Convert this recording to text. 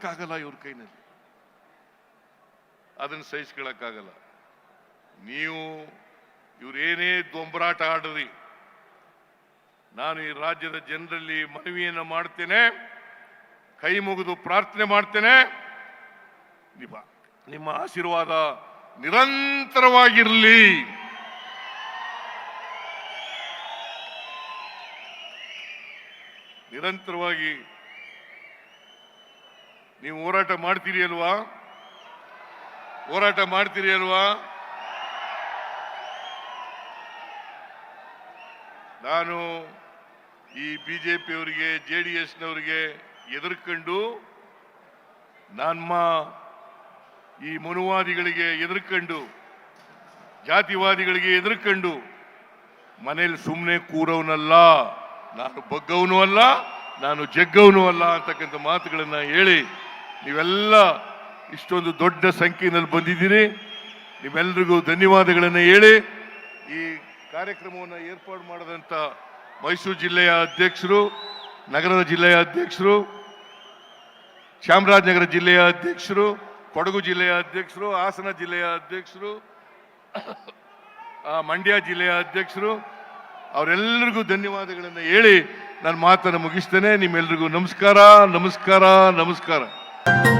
ಸಹಿಸ್ಕೊಳಕ್ಕಾಗಲ್ಲ ಇವ್ರ ಕೈನಲ್ಲಿ. ಅದನ್ನು ಸಹಿಸ್ಕೊಳಕ್ಕಾಗಲ್ಲ ನೀವು ಇವರೇನೇ ದೊಂಬರಾಟ ಆಡ್ರಿ. ನಾನು ಈ ರಾಜ್ಯದ ಜನರಲ್ಲಿ ಮನವಿಯನ್ನು ಮಾಡ್ತೇನೆ. ಕೈ ಮುಗಿದು ಪ್ರಾರ್ಥನೆ ಮಾಡ್ತೇನೆ. ನಿಮ್ಮ ನಿಮ್ಮ ಆಶೀರ್ವಾದ ನಿರಂತರವಾಗಿರಲಿ. ನಿರಂತರವಾಗಿ ನೀವು ಹೋರಾಟ ಮಾಡ್ತೀರಿ ಅಲ್ವಾ? ಹೋರಾಟ ಮಾಡ್ತೀರಿ ಅಲ್ವಾ? ನಾನು ಈ ಬಿ ಜೆ ಡಿ ಎಸ್ನವರಿಗೆ ಎದುರ್ಕೊಂಡು ನಮ್ಮ ಈ ಮನುವಾದಿಗಳಿಗೆ ಎದುರ್ಕೊಂಡು, ಜಾತಿವಾದಿಗಳಿಗೆ ಎದುರ್ಕೊಂಡು ಮನೇಲಿ ಸುಮ್ಮನೆ ಕೂರವನಲ್ಲ, ನಾನು ಬಗ್ಗವನು ಅಲ್ಲ, ನಾನು ಜಗ್ಗವನು ಅಲ್ಲ ಅಂತಕ್ಕಂಥ ಮಾತುಗಳನ್ನು ಹೇಳಿ ನೀವೆಲ್ಲ ಇಷ್ಟೊಂದು ದೊಡ್ಡ ಸಂಖ್ಯೆಯಲ್ಲಿ ಬಂದಿದ್ದೀರಿ. ನಿಮ್ಮೆಲ್ಲರಿಗೂ ಧನ್ಯವಾದಗಳನ್ನು ಹೇಳಿ. ಈ ಕಾರ್ಯಕ್ರಮವನ್ನು ಏರ್ಪಾಡು ಮಾಡಿದಂಥ ಮೈಸೂರು ಜಿಲ್ಲೆಯ ಅಧ್ಯಕ್ಷರು, ನಗರದ ಜಿಲ್ಲೆಯ ಅಧ್ಯಕ್ಷರು, ಚಾಮರಾಜನಗರ ಜಿಲ್ಲೆಯ ಅಧ್ಯಕ್ಷರು, ಕೊಡಗು ಜಿಲ್ಲೆಯ ಅಧ್ಯಕ್ಷರು, ಹಾಸನ ಜಿಲ್ಲೆಯ ಅಧ್ಯಕ್ಷರು ಮಂಡ್ಯ ಜಿಲ್ಲೆಯ ಅಧ್ಯಕ್ಷರು ಅವರೆಲ್ಲರಿಗೂ ಧನ್ಯವಾದಗಳನ್ನು ಹೇಳಿ ನಾನು ಮಾತನ್ನು ಮುಗಿಸ್ತೇನೆ. ನಿಮ್ಮೆಲ್ರಿಗೂ ನಮಸ್ಕಾರ ನಮಸ್ಕಾರ ನಮಸ್ಕಾರ. Thank you.